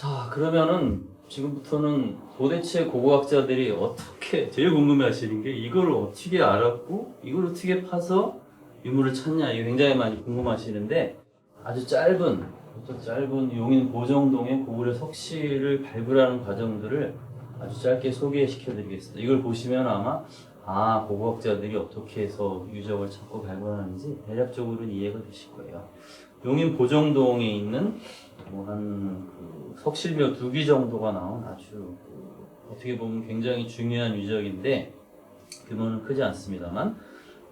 자, 그러면은 지금부터는 도대체 고고학자들이 어떻게 제일 궁금해하시는 게 이걸 어떻게 알았고 이걸 어떻게 파서 유물을 찾냐 이게 굉장히 많이 궁금하시는데 아주 짧은 아주 짧은 용인 보정동의 고구려 석실을 발굴하는 과정들을 아주 짧게 소개시켜드리겠습니다. 이걸 보시면 아마 아 고고학자들이 어떻게 해서 유적을 찾고 발굴하는지 대략적으로는 이해가 되실 거예요. 용인 보정동에 있는 뭐한그 석실묘 두기 정도가 나온 아주 그 어떻게 보면 굉장히 중요한 유적인데 규모는 크지 않습니다만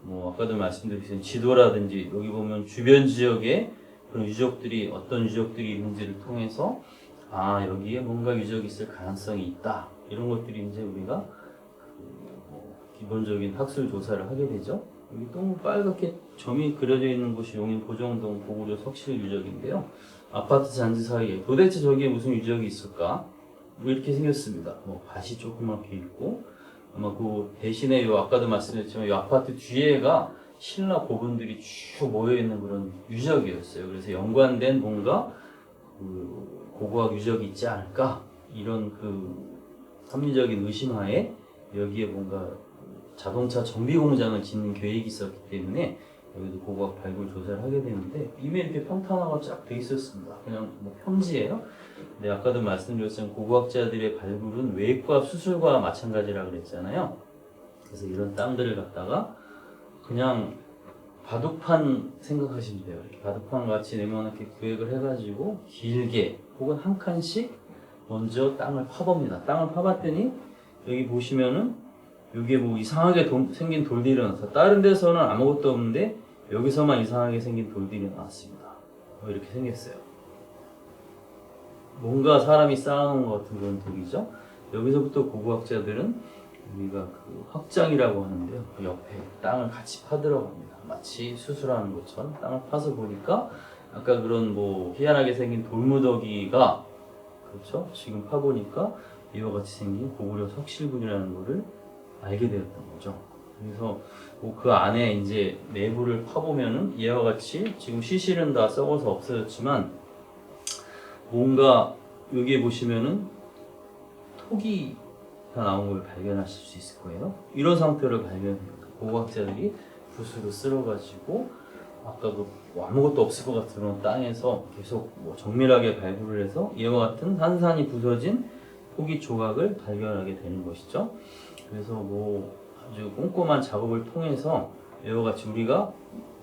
뭐 아까도 말씀드린 지도라든지 여기 보면 주변 지역에 그런 유적들이 어떤 유적들이 있는지를 통해서 아 여기에 뭔가 유적이 있을 가능성이 있다 이런 것들이 이제 우리가 그 뭐 기본적인 학술 조사를 하게 되죠. 여기 또 빨갛게 점이 그려져 있는 곳이 용인 보정동 고구려 석실 유적인데요. 아파트 잔디 사이에 도대체 저기에 무슨 유적이 있을까? 뭐 이렇게 생겼습니다. 뭐 밭이 조그맣게 있고 아마 그 대신에 요 아까도 말씀드렸지만 요 아파트 뒤에가 신라 고분들이 쭉 모여 있는 그런 유적이었어요. 그래서 연관된 뭔가 그 고고학 유적이 있지 않을까 이런 그 합리적인 의심하에 여기에 뭔가 자동차 정비 공장을 짓는 계획이 있었기 때문에 여기도 고고학 발굴 조사를 하게 되는데 이미 이렇게 평탄화가 쫙돼 있었습니다. 그냥 뭐 평지예요. 근데 아까도 말씀드렸지만 고고학자들의 발굴은 외과 수술과 마찬가지라 그랬잖아요. 그래서 이런 땅들을 갖다가 그냥 바둑판 생각하시면 돼요. 이렇게 바둑판 같이 네모나게 구획을 해가지고 길게 혹은 한 칸씩 먼저 땅을 파봅니다. 땅을 파봤더니 여기 보시면은 여기에 뭐 이상하게 도- 생긴 돌들이 나서 다른 데서는 아무것도 없는데 여기서만 이상하게 생긴 돌들이 나왔습니다. 뭐 이렇게 생겼어요. 뭔가 사람이 쌓아놓은 것 같은 그런 돌이죠. 여기서부터 고고학자들은 우리가 그 확장이라고 하는데요. 그 옆에 땅을 같이 파들어갑니다. 마치 수술하는 것처럼 땅을 파서 보니까 아까 그런 뭐 희한하게 생긴 돌무더기가 그렇죠. 지금 파보니까 이와 같이 생긴 고구려 석실군이라는 거를 알게 되었던 거죠. 그래서 뭐 그 안에 이제 내부를 파보면은 이와 같이 지금 시실은 다 썩어서 없어졌지만 뭔가 여기에 보시면은 토기가 나온 걸 발견하실 수 있을 거예요. 이런 상태를 발견해요. 고고학자들이 붓으로 쓸어가지고 아까 그 뭐 아무것도 없을 것 같은 땅에서 계속 뭐 정밀하게 발굴을 해서 이와 같은 한산이 부서진 토기 조각을 발견하게 되는 것이죠. 그래서 뭐 아주 꼼꼼한 작업을 통해서 이와 같이 우리가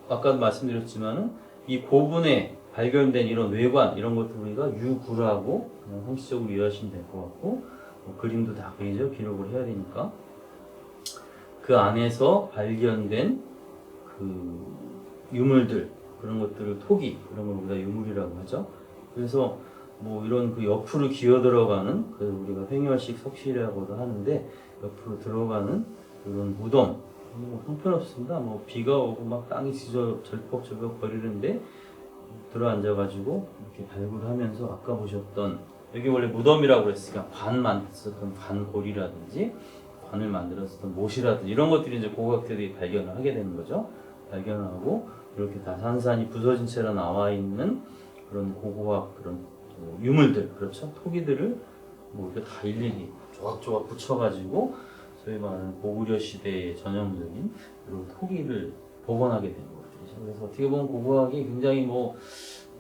아까도 말씀드렸지만은 이 고분에 발견된 이런 외관 이런 것들 우리가 유구라고 그냥 형식적으로 이해하시면 될 것 같고 뭐 그림도 다 그리죠. 기록을 해야 되니까. 그 안에서 발견된 그 유물들 그런 것들을 토기 그런 걸 우리가 유물이라고 하죠. 그래서 뭐 이런 그 옆으로 기어 들어가는 그 우리가 횡혈식 석실이라고도 하는데 옆으로 들어가는 그런 무덤 뭐 형편없습니다. 뭐 비가 오고 막 땅이 지져 절퍽절퍽 거리는데 들어앉아가지고 이렇게 발굴하면서 아까 보셨던 여기 원래 무덤이라고 그랬으니까 관 만들었던 관골이라든지 관을 만들었던 못이라든지 이런 것들이 이제 고고학자들이 발견을 하게 되는 거죠. 발견하고 이렇게 다 산산이 부서진 채로 나와 있는 그런 고고학 그런 뭐 유물들 그렇죠 토기들을 뭐 이렇게 다 일일이 조각조각 붙여가지고 소위 말하는 고구려 시대의 전형적인 그런 토기를 복원하게 된 거죠. 그래서 어떻게 보면 고고학이 굉장히 뭐,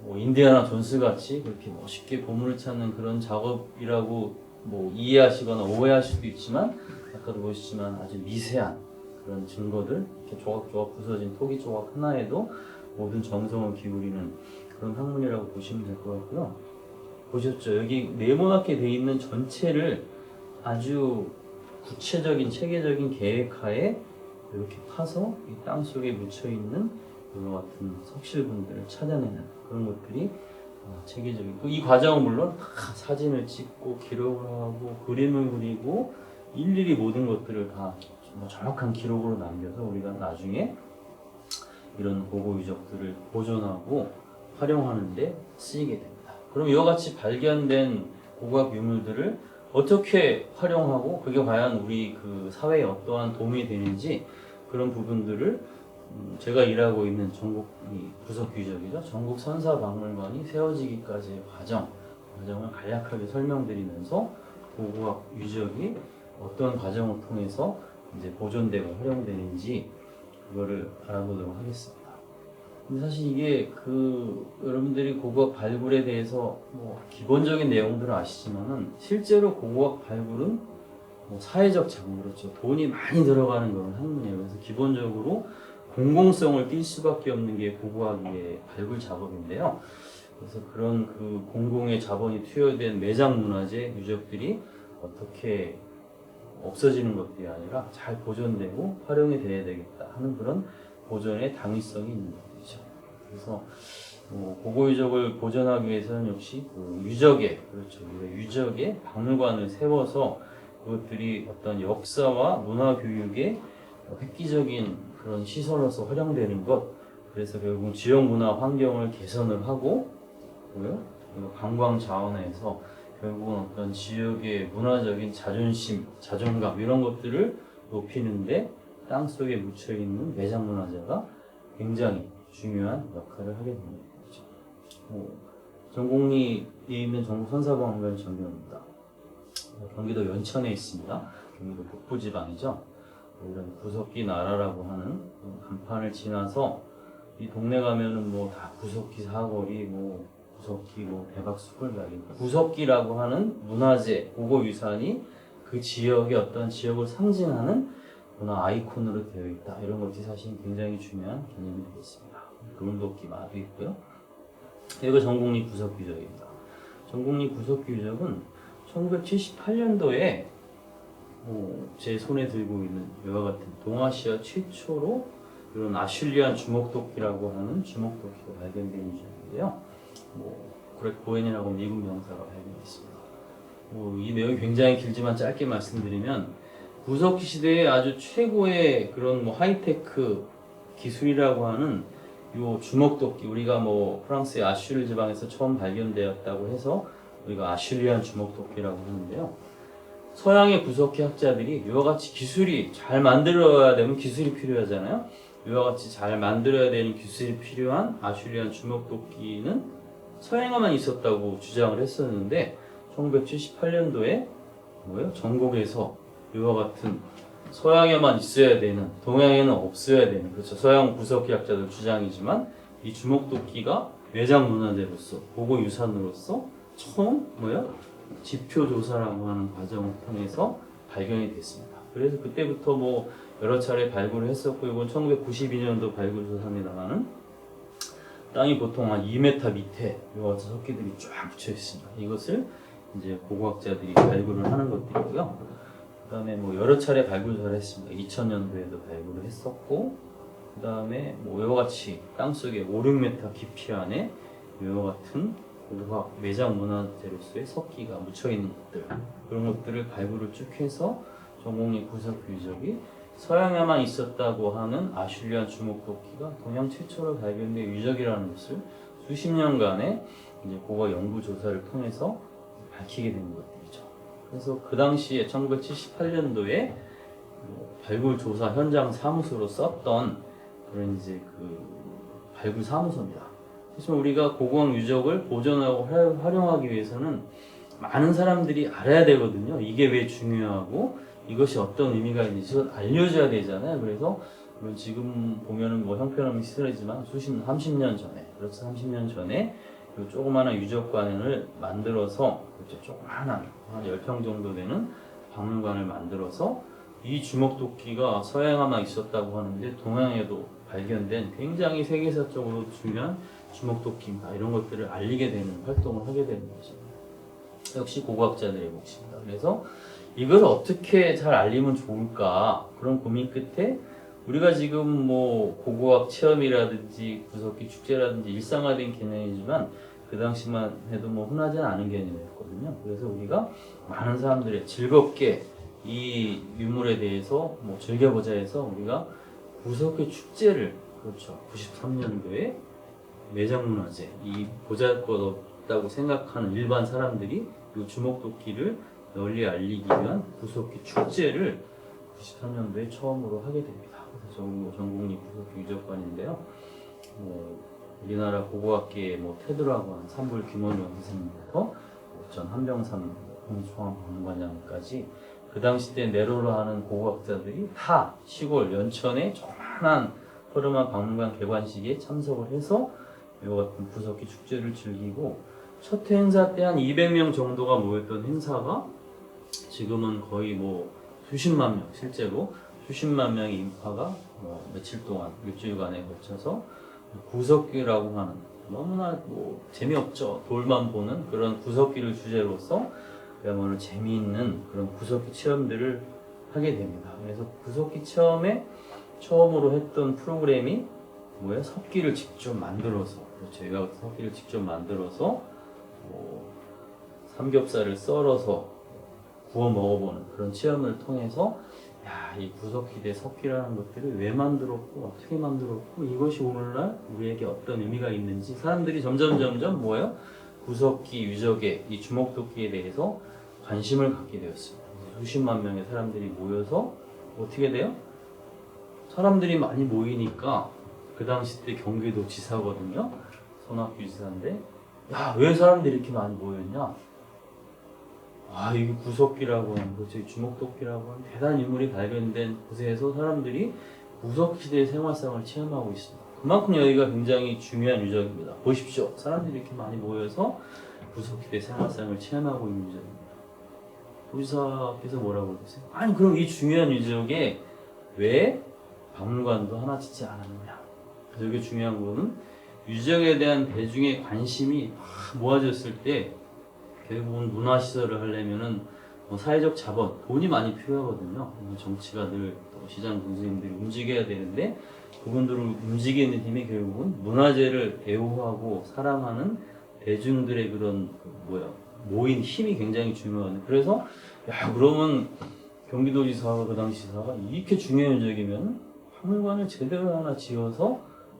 뭐 인디아나 존스 같이 그렇게 멋있게 보물을 찾는 그런 작업이라고 뭐 이해하시거나 오해하실 수도 있지만 아까도 보셨지만 아주 미세한 그런 증거들 이렇게 조각조각 부서진 토기 조각 하나에도 모든 정성을 기울이는 그런 학문이라고 보시면 될 것 같고요. 보셨죠? 여기 네모나게 돼 있는 전체를 아주 구체적인 체계적인 계획하에 이렇게 파서 이땅 속에 묻혀 있는 이와 같은 석실분들을 찾아내는 그런 것들이 어, 체계적인 이 과정은 물론 다 사진을 찍고 기록을 하고 그림을 그리고 일일이 모든 것들을 다 정확한 기록으로 남겨서 우리가 나중에 이런 고고 유적들을 보존하고 활용하는데 쓰이게 됩니다. 그럼 이와 같이 발견된 고고학 유물들을 어떻게 활용하고 그게 과연 우리 그 사회에 어떠한 도움이 되는지 그런 부분들을 음, 제가 일하고 있는 전국 이 부석 유적이죠. 전국 선사 박물관이 세워지기까지의 과정 과정을 간략하게 설명드리면서 고고학 유적이 어떤 과정을 통해서 이제 보존되고 활용되는지 그거를 알아보도록 하겠습니다. 근데 사실 이게 그 여러분들이 고고학 발굴에 대해서 뭐 기본적인 내용들은 아시지만은 실제로 고고학 발굴은 뭐 사회적 자본 그렇죠 돈이 많이 들어가는 그런 학문이에요. 그래서 기본적으로 공공성을 띌 수밖에 없는 게 고고학의 발굴 작업인데요. 그래서 그런 그 공공의 자본이 투여된 매장 문화재 유적들이 어떻게 없어지는 것들이 아니라 잘 보존되고 활용이 돼야 되겠다 하는 그런 보존의 당위성이 있는 것이죠. 그래서 뭐 고고 유적을 보존하기 위해서는 역시 그 유적의 그렇죠. 유적의 박물관을 세워서 그것들이 어떤 역사와 문화 교육의 획기적인 그런 시설로서 활용되는 것. 그래서 결국 지역 문화 환경을 개선을 하고 고요 관광 자원에서 결국은 어떤 지역의 문화적인 자존심, 자존감 이런 것들을 높이는데 땅 속에 묻혀 있는 매장 문화재가 굉장히 중요한 역할을 하게 거죠. 뭐, 전곡리에 있는 전국선사박물관 전경입니다. 경기도 연천에 있습니다. 경기도 북부지방이죠. 이런 구석기 나라라고 하는 간판을 지나서 이 동네 가면은 뭐 다 구석기 사거리 뭐 구석기 뭐 대박숲을 가리 구석기라고 하는 문화재 보고 유산이 그 지역의 어떤 지역을 상징하는 문화 아이콘으로 되어 있다 이런 것이 사실 굉장히 중요한 개념이 되겠습니다. 금도끼 마도 있고요. 여기가 전국리 구석기적입니다. 전국리 구석기적은 1978년도에 뭐 제 손에 들고 있는 이와 같은 동아시아 최초로 이런 아슐리안 주먹도끼라고 하는 주먹도끼가 발견된 유적인데요. 뭐 그렉 보엔이라고 미국 명사가 발견했습니다. 뭐 이 내용이 굉장히 길지만 짧게 말씀드리면 구석기 시대의 아주 최고의 그런 뭐 하이테크 기술이라고 하는 요 주먹도끼 우리가 뭐 프랑스의 아슈르 지방에서 처음 발견되었다고 해서 우리가 아슐리안 주먹도끼라고 하는데요. 서양의 구석기 학자들이 이와 같이 기술이 잘 만들어야 되면 기술이 필요하잖아요. 이와 같이 잘 만들어야 되는 기술이 필요한 아슈리안 주먹도끼는 서양에만 있었다고 주장을 했었는데 1978년도에 뭐예요? 전국에서 이와 같은 서양에만 있어야 되는 동양에는 없어야 되는 그렇죠 서양 구석기 학자들 주장이지만 이 주먹도끼가 외장 문화재로서 보고 유산으로서 처음 뭐야 지표 조사라고 하는 과정을 통해서 발견이 됐습니다. 그래서 그때부터 뭐 여러 차례 발굴을 했었고 이건 1992년도 발굴 조사입니다만은 땅이 보통 한 2m 밑에 이와 같은 석기들이 쫙 붙여 있습니다. 이것을 이제 고고학자들이 발굴을 하는 것들이고요. 그다음에 뭐 여러 차례 발굴 조사를 했습니다. 2000년도에도 발굴을 했었고 그다음에 뭐 이와 같이 땅 속에 5, 6m 깊이 안에 이와 같은 고고학 매장 문화재로서의 석기가 묻혀 있는 것들 그런 것들을 발굴을 쭉 해서 전공리 구석 유적이 서양에만 있었다고 하는 아슐리안 주목도끼가 동양 최초로 발견된 유적이라는 것을 수십 년간의 이제 고고 연구 조사를 통해서 밝히게 된 것들이죠. 그래서 그 당시에 1978년도에 뭐 발굴 조사 현장 사무소로 썼던 그런 이제 그 발굴 사무소입니다. 하지만 우리가 고고학 유적을 보존하고 활- 활용하기 위해서는 많은 사람들이 알아야 되거든요. 이게 왜 중요하고 이것이 어떤 의미가 있는지 알려줘야 되잖아요. 그래서 지금 보면은 뭐 형편없는 시설이지만 수십, 30년 전에, 그렇죠. 30년 전에 그 조그마한 유적관을 만들어서, 그렇죠. 조그마한, 한 10평 정도 되는 박물관을 만들어서 이 주먹도끼가 서양에만 있었다고 하는데 동양에도 발견된 굉장히 세계사적으로 중요한 주먹도끼입니다. 이런 것들을 알리게 되는 활동을 하게 되는 거죠. 역시 고고학자들의 몫입니다. 그래서 이걸 어떻게 잘 알리면 좋을까 그런 고민 끝에 우리가 지금 뭐 고고학 체험이라든지 구석기 축제라든지 일상화된 개념이지만 그 당시만 해도 뭐 흔하지 않은 개념이었거든요. 그래서 우리가 많은 사람들이 즐겁게 이 유물에 대해서 뭐 즐겨보자 해서 우리가 구석기 축제를 그렇죠. 93년도에 매장문화재 이 보잘것없다고 생각하는 일반 사람들이 이 주먹도끼를 널리 알리기 위한 구석기 축제를 93년도에 처음으로 하게 됩니다. 전- 전국리 구석기 유적관인데요. 뭐 우리나라 고고학계의 뭐 테드라고 하는 산불 김원영 선생님부터 전 한병삼 홍수환박물관장까지 그 당시 때 내로라 하는 고고학자들이 다 시골 연천의 조만한 허름한 박물관 개관식에 참석을 해서 이와 같은 구석기 축제를 즐기고 첫 행사 때 한 200명 정도가 모였던 행사가 지금은 거의 뭐 수십만 명 실제로 수십만 명의 인파가 뭐 며칠 동안 일주일간에 걸쳐서 구석기라고 하는 너무나 뭐 재미없죠 돌만 보는 그런 구석기를 주제로서 그야말로 재미있는 그런 구석기 체험들을 하게 됩니다. 그래서 구석기 체험에 처음으로 했던 프로그램이 뭐야 석기를 직접 만들어서 그렇죠. 같은 석기를 직접 만들어서 뭐 삼겹살을 썰어서 구워 먹어보는 그런 체험을 통해서 야, 이 구석기대 석기라는 것들을 왜 만들었고 어떻게 만들었고 이것이 오늘날 우리에게 어떤 의미가 있는지 사람들이 점점 점점 뭐예요? 구석기 유적의 이 주먹도끼에 대해서 관심을 갖게 되었습니다. 수십만 명의 사람들이 모여서 어떻게 돼요? 사람들이 많이 모이니까 그 당시 때 경기도 지사거든요. 손학규 지사인데 야 왜 사람들이 이렇게 많이 모였냐? 아 이게 구석기라고 하는 거, 저희 주먹도끼라고 하는 대단한 인물이 발견된 곳에서 사람들이 구석시대의 생활상을 체험하고 있습니다. 그만큼 여기가 굉장히 중요한 유적입니다. 보십시오. 사람들이 이렇게 많이 모여서 구석시대 생활상을 체험하고 있는 유적입니다. 도지사께서 뭐라고 그러세요? 아니 그럼 이 중요한 유적에 왜 박물관도 하나 짓지 않았느냐? 그래서 이게 중요한 거는 유적에 대한 대중의 관심이 막 모아졌을 때 결국은 문화 시설을 하려면은 뭐 사회적 자본, 돈이 많이 필요하거든요. 뭐 정치가들, 또 시장 군수님들이 움직여야 되는데 그분들을 움직이는 힘이 결국은 문화재를 애호하고 사랑하는 대중들의 그런 그 뭐야 모인 힘이 굉장히 중요하네. 그래서 야 그러면 경기도지사가 그 당시 지사가 이렇게 중요한 유적이면 박물관을 제대로 하나 지어서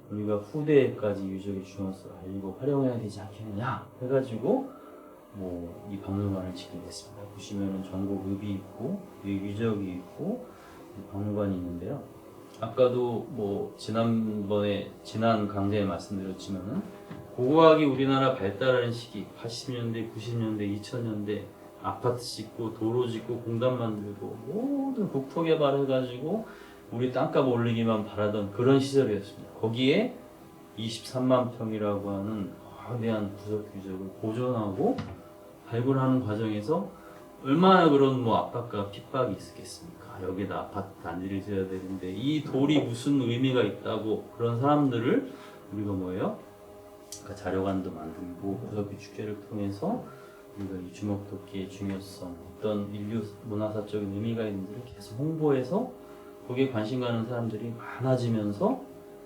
우리가 후대까지 유적의 중요성을 알리고 활용해야 되지 않겠느냐 해가지고 뭐 이 박물관을 짓게 됐습니다. 보시면은 전국 읍이 있고 이 유적이 있고 이 박물관이 있는데요. 아까도 뭐 지난번에 지난 강좌에 말씀드렸지만은 고고학이 우리나라 발달하는 시기 80년대, 90년대, 2000년대 아파트 짓고 도로 짓고 공단 만들고 모든 국토 개발해가지고 우리 땅값 올리기만 바라던 그런 시절이었습니다. 거기에 23만 평이라고 하는 거대한 구석 유적을 보존하고 발굴 하는 과정에서 얼마나 그런 뭐 압박과 핍박이 있었겠습니까? 여기다 아파트 단지를 지어야 되는데 이 돌이 무슨 의미가 있다고 그런 사람들을 우리가 뭐예요? 그러니까 자료관도 만들고 구석기 축제를 통해서 우리가 이 주먹도끼의 중요성, 어떤 인류 문화사적인 의미가 있는지를 계속 홍보해서 거기에 관심 가는 사람들이 많아지면서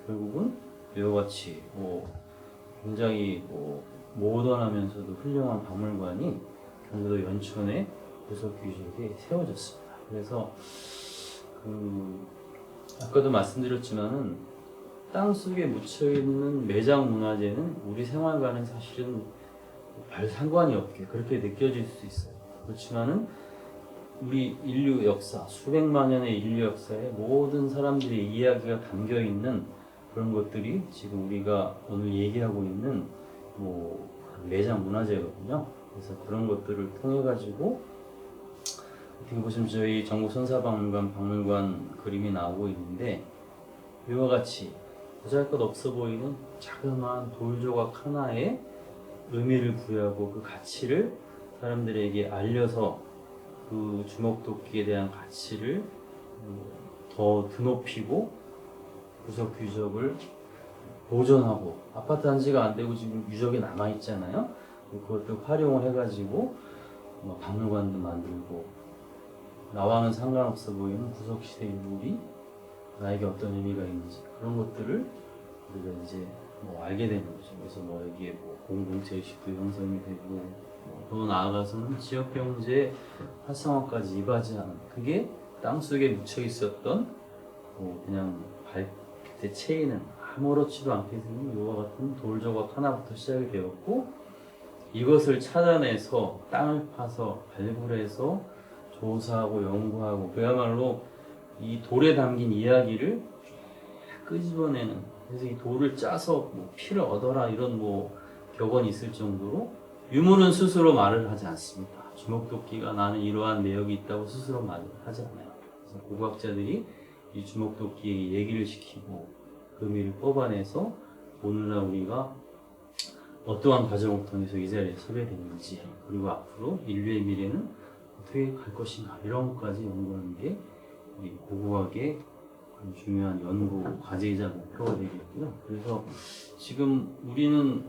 결국은 이와 같이 뭐 굉장히 뭐 모던하면서도 훌륭한 박물관이 경기도 구석기 지역에 세워졌습니다. 그래서 그 아까도 말씀드렸지만은 땅 속에 묻혀 있는 매장 문화재는 우리 생활과는 사실은 별 상관이 없게 그렇게 느껴질 수 있어요. 그렇지만은 우리 인류 역사, 수백만 년의 인류 역사에 모든 사람들의 이야기가 담겨 있는 그런 것들이 지금 우리가 오늘 얘기하고 있는 뭐 매장 문화재거든요. 그래서 그런 것들을 통해 가지고 어떻게 보시면 저희 전국 선사박물관 박물관 그림이 나오고 있는데 이와 같이 보잘것 없어 보이는 자그마한 돌 조각 하나에 의미를 부여하고 그 가치를 사람들에게 알려서 그 주먹도끼에 대한 가치를 음, 더 드높이고 구석 유적을 보존하고 아파트 단지가 안 되고 지금 유적이 남아 있잖아요. 그것도 활용을 해가지고 뭐 박물관도 만들고 나와는 상관없어 보이는 구석 시대 인물이 나에게 어떤 의미가 있는지 그런 것들을 우리가 이제 뭐 알게 되는 거죠. 그래서 뭐 여기에 뭐 공동체 의식도 형성이 되고 뭐더 나아가서는 지역 경제 활성화까지 이바지하는 그게 땅 속에 묻혀 있었던 뭐 그냥 발밑에 채이는 아무렇지도 않게 생긴 이와 같은 돌 조각 하나부터 시작이 되었고 이것을 찾아내서 땅을 파서 발굴해서 조사하고 연구하고 그야말로 이 돌에 담긴 이야기를 끄집어내는 그래서 이 돌을 짜서 뭐 피를 얻어라 이런 뭐 격언이 있을 정도로 유물은 스스로 말을 하지 않습니다. 주먹도끼가 나는 이러한 내역이 있다고 스스로 말을 하지 않아요. 그래서 고고학자들이 이 주먹도끼에게 얘기를 시키고 그 의미를 뽑아내서 오늘날 우리가 어떠한 과정을 통해서 이 자리에 서게 됐는지 그리고 앞으로 인류의 미래는 어떻게 갈 것인가 이런 것까지 연구하는 게 우리 고고학의 중요한 연구 과제이자 목표가 되겠고요. 그래서 지금 우리는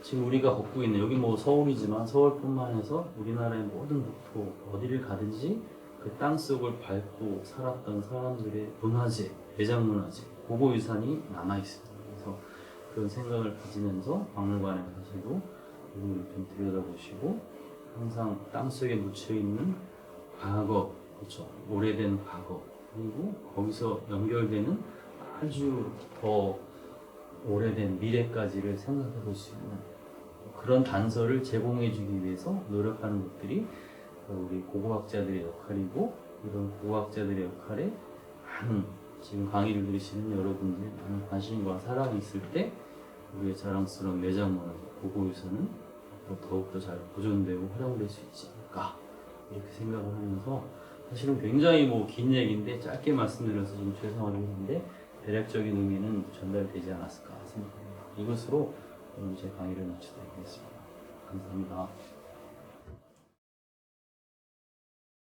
지금 우리가 걷고 있는 여기 뭐 서울이지만 서울뿐만 해서 우리나라의 모든 국토 어디를 가든지 그 땅 속을 밟고 살았던 사람들의 문화재, 매장 문화재, 고고 유산이 남아 있습니다. 그래서 그런 생각을 가지면서 박물관에 가셔도 이걸 좀 들여다보시고 항상 땅 속에 묻혀 있는 과거, 그렇죠. 오래된 과거 그리고 거기서 연결되는 아주 더 오래된 미래까지를 생각해 볼 수 있는 그런 단서를 제공해 주기 위해서 노력하는 것들이 우리 고고학자들의 역할이고 이런 고고학자들의 역할에 많은 지금 강의를 들으시는 여러분들의 많은 관심과 사랑이 있을 때 우리의 자랑스러운 매장 문화 고고유서는 앞으로 더욱더 잘 보존되고 활용될 수 있지 않을까 이렇게 생각을 하면서 사실은 굉장히 뭐 긴 얘기인데 짧게 말씀드려서 좀 죄송하긴 한데 대략적인 의미는 전달되지 않았을까 생각합니다. 이것으로 오늘 제 강의를 마치도록 하겠습니다. 감사합니다.